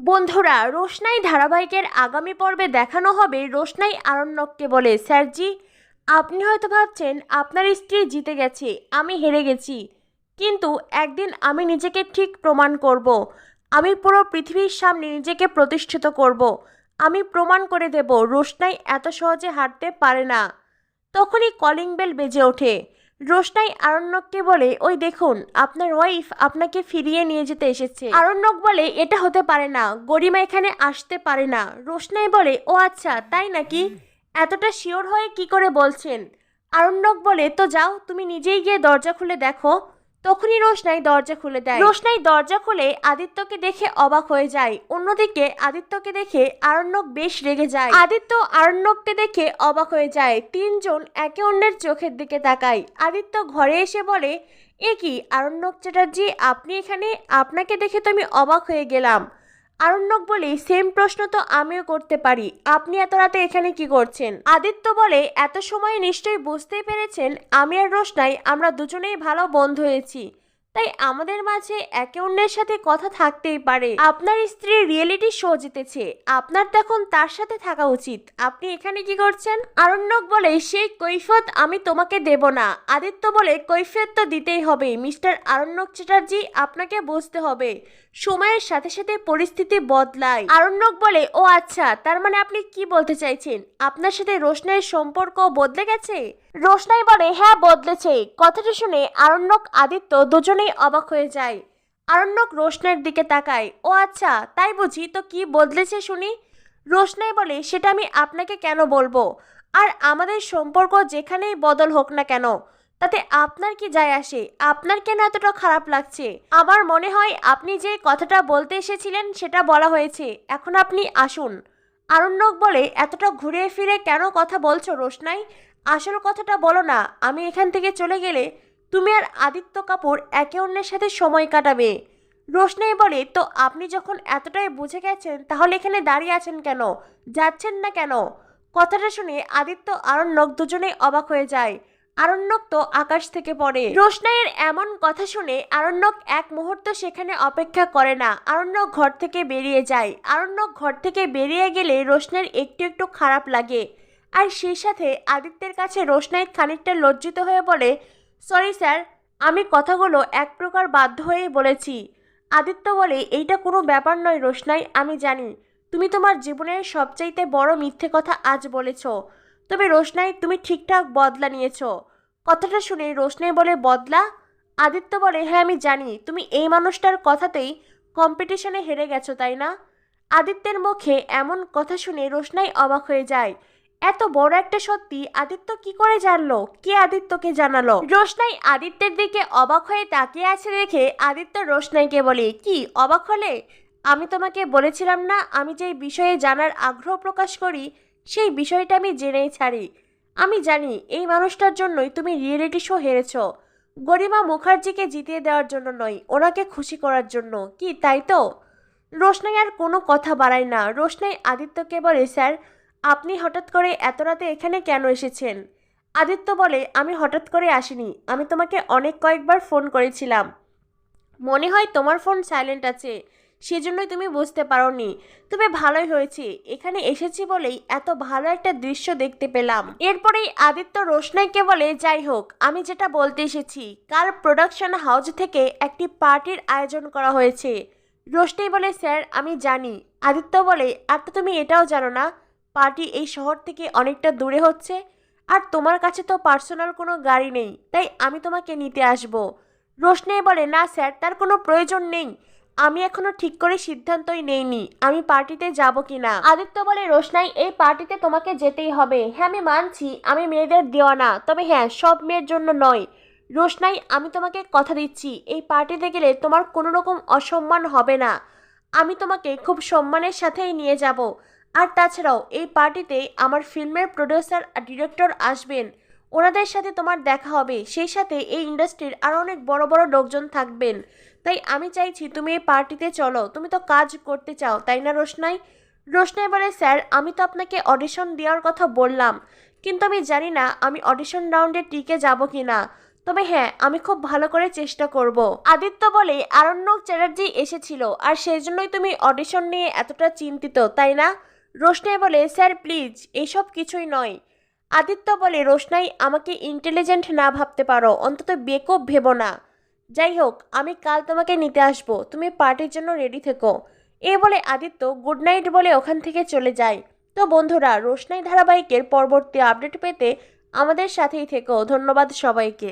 বন্ধুরা, রোশনাই ধারাবাহিকের আগামী পর্বে দেখানো হবে রোশনাই আরণ্যককে বলে। স্যারজি, আপনি হয়তো ভাবছেন, আপনার স্ত্রী জিতে গেছে, আমি হেরে গেছি। কিন্তু একদিন আমি নিজেকে ঠিক প্রমাণ করব। আমি পুরো পৃথিবীর সামনে নিজেকে প্রতিষ্ঠিত করব। আমি প্রমাণ করে দেব, রোশনাই এত সহজে হারতে পারে না। তখনই কলিং বেল বেজে ওঠে। রোশনাই আরণ্যককে বলে, ওই দেখুন, আপনার ওয়াইফ আপনাকে ফিরিয়ে নিয়ে যেতে এসেছে। আরণ্যক বলে, এটা হতে পারে না, গরিমা এখানে আসতে পারে না। রোশনাই বলে, ও আচ্ছা তাই নাকি? এতটা শিওর হয়ে কি করে বলছেন? আরণ্যক বলে, তো যাও, তুমি নিজেই গিয়ে দরজা খুলে দেখো। তখনই রোশনাই দরজা খুলে দেয়। রোশনাই দরজা খুলে আদিত্যকে দেখে অবাক হয়ে যায়। অন্যদিকে আদিত্যকে দেখে আরণ্যক বেশ রেগে যায়। আদিত্য আরণ্যককে দেখে অবাক হয়ে যায়। তিনজন একে অন্যের চোখের দিকে তাকায়। আদিত্য ঘরে এসে বলে, এ কি, আরণ্যক চ্যাটার্জি, আপনি এখানে? আপনাকে দেখে তো আমি অবাক হয়ে গেলাম। আরণ্যক বলে সেম প্রশ্ন তো আমিও করতে পারি। আপনি এত রাতে এখানে কি করছেন? আদিত্য বলে, এত সময় নিশ্চয়ই বুঝতেই পেরেছেন, আমি আর রোশনাই আমরা দুজনেই ভালো বন্ধু হয়েছি। তাই আমাদের মাঝে একে অন্যের সাথে কথা থাকতেই পারে। আপনার স্ত্রী রিয়েলিটি শো জিতেছে। আপনার তখন তার সাথে থাকা উচিত। আপনি এখানে কি করছেন? আরণ্যক বলে, সেই কৈফত আমি তোমাকে দেব না। আদিত্য বলে, কৈফিয়ত তো দিতেই হবে। মিস্টার আরণ্যক চ্যাটার্জি, আপনাকে বুঝতে হবে। সময়ের সাথে সাথে পরিস্থিতি বদলায়। আরণ্যক বলে, ও আচ্ছা তার মানে আপনি কি বলতে চাইছেন? আপনার সাথে রোশনাইয়ের সম্পর্ক বদলে গেছে? রোশনাই বলে হ্যাঁ বদলেছে। কথাটা শুনে আরণ্যক, আদিত্য দুজনেই অবাক হয়ে যায়। আরণ্যক রোশনাইয়ের দিকে তাকায়, ও আচ্ছা তাই বুঝি? তো কি বদলেছে শুনি? রোশনাই বলে, সেটা আমি আপনাকে কেন বলব? আর আমাদের সম্পর্ক যেখানেই বদল হোক না কেন তাতে আপনার কি যায় আসে? আপনার কেন এতটা খারাপ লাগছে? আমার মনে হয় আপনি যে কথাটা বলতে এসেছিলেন সেটা বলা হয়েছে। এখন আপনি আসুন। আরণ্যক বলে, এতটা ঘুরে ফিরে কেন কথা বলছো রোশনাই? আসল কথাটা বলো না। আমি এখান থেকে চলে গেলে তুমি আর আদিত্য কাপুর একে অন্যের সাথে সময় কাটাবে। রোশনাই বলে, তো আপনি যখন এতটাই বুঝে গেছেন, তাহলে এখানে দাঁড়িয়ে আছেন কেন? যাচ্ছেন না কেন? কথাটা শুনে আদিত্য আরণ্যক দুজনেই অবাক হয়ে যায়। আরণ্যক তো আকাশ থেকে পড়ে। রোশনাইয়ের এমন কথা শুনে আরণ্যক এক মুহূর্ত সেখানে অপেক্ষা করে না। আরণ্যক ঘর থেকে বেরিয়ে যায়। আরণ্যক ঘর থেকে বেরিয়ে গেলে রোশনাইয়ের একটু একটু খারাপ লাগে। আর সেই সাথে আদিত্যের কাছে রোশনাই খানিকটা লজ্জিত হয়ে বলে, সরি স্যার, আমি কথাগুলো এক প্রকার বাধ্য হয়েই বলেছি। আদিত্য বলে, এইটা কোনো ব্যাপার নয় রোশনাই, আমি জানি। তুমি তোমার জীবনের সবচাইতে বড় মিথ্যে কথা আজ বলেছ। তবে রোশনাই তুমি ঠিকঠাক বদলা নিয়েছ। কথাটা শুনে রোশনাই বলে, বদলা? আদিত্য বলে হ্যাঁ আমি জানি। তুমি এই মানুষটার কথাতেই কম্পিটিশনে হেরে গেছো, তাই না? আদিত্যের মুখে এমন কথা শুনে রোশনাই অবাক হয়ে যায়। এত বড় একটা সত্যি, আদিত্য কি করে জানলো? কে আদিত্যকে জানালো? রোশনাই আদিত্যের দিকে অবাক হয়ে তাকিয়ে আছে দেখে আদিত্য রোশনাইকে বলে, কি, অবাক হলে? আমি তোমাকে বলেছিলাম না, আমি যেই বিষয়ে জানার আগ্রহ প্রকাশ করি সেই বিষয়টা আমি জেনেই ছাড়ি। আমি জানি এই মানুষটার জন্যই তুমি রিয়েলিটি শো হেরেছ। গরিমা মুখার্জিকে জিতিয়ে দেওয়ার জন্য নয়, ওনাকে খুশি করার জন্য। কি, তাই তো? রোশনাই আর কোনো কথা বাড়ায় না। রোশনাই আদিত্যকে বলে স্যার, আপনি হঠাৎ করে এত রাতে এখানে কেন এসেছেন? আদিত্য বলে, আমি হঠাৎ করে আসিনি। আমি তোমাকে অনেক কয়েকবার ফোন করেছিলাম। মনে হয় তোমার ফোন সাইলেন্ট আছে। সেজন্যই তুমি বুঝতে পারোনি। তবে ভালোই হয়েছে। এখানে এসেছি বলেই এত ভালো একটা দৃশ্য দেখতে পেলাম। এরপরেই আদিত্য রোশনাইকে বলে, যাই হোক, আমি যেটা বলতে এসেছি, কাল প্রোডাকশন হাউস থেকে একটি পার্টির আয়োজন করা হয়েছে। রোশনাই বলে, স্যার, আমি জানি। আদিত্য বলে, আর তো তুমি এটাও জানো না, পার্টি এই শহর থেকে অনেকটা দূরে হচ্ছে, আর তোমার কাছে তো পার্সোনাল কোনো গাড়ি নেই, তাই আমি তোমাকে নিতে আসব। রোশনাই বলে, না, স্যার, তার কোনো প্রয়োজন নেই। আমি এখনও ঠিক করে সিদ্ধান্তই নেইনি। আমি পার্টিতে যাব কি না আদিত্য বলে, রোশনাই, এই পার্টিতে তোমাকে যেতেই হবে। হ্যাঁ আমি মানছি, আমি মেয়েদের দেওয়া না। তবে হ্যাঁ সব মেয়ের জন্য নয়। রোশনাই, আমি তোমাকে কথা দিচ্ছি। এই পার্টিতে গেলে তোমার কোনো রকম অসম্মান হবে না। আমি তোমাকে খুব সম্মানের সাথেই নিয়ে যাব। আর তাছাড়াও, এই পার্টিতে আমার ফিল্মের প্রডিউসার আর ডিরেক্টর আসবেন। ওনাদের সাথে তোমার দেখা হবে। সেই সাথে এই ইন্ডাস্ট্রির আরও অনেক বড় বড় লোকজন থাকবেন। তাই আমি চাইছি তুমি এই পার্টিতে চলো। তুমি তো কাজ করতে চাও, তাই না রোশনাই? রোশনাই বলে, স্যার, আমি তো আপনাকে অডিশন দেওয়ার কথা বললাম। কিন্তু আমি জানি না আমি অডিশন রাউন্ডে টিকে যাব কি না। তবে হ্যাঁ আমি খুব ভালো করে চেষ্টা করব। আদিত্য বলে, আরণ্যক চ্যাটার্জি এসেছিল, আর সেই জন্যই তুমি অডিশন নিয়ে এতটা চিন্তিত, তাই না? রোশনাই বলে, স্যার, প্লিজ, এসব কিছুই নয়। আদিত্য বলে, রোশনাই, আমাকে ইন্টেলিজেন্ট না ভাবতে পারো, অন্তত বেকুব ভেবো না। যাই হোক, আমি কাল তোমাকে নিতে আসব, তুমি পার্টির জন্য রেডি থেকো। এ বলে আদিত্য গুড নাইট বলে ওখান থেকে চলে যায়। তো বন্ধুরা, রোশনাই ধারাবাহিকের পরবর্তী আপডেট পেতে আমাদের সাথেই থেকো। ধন্যবাদ সবাইকে।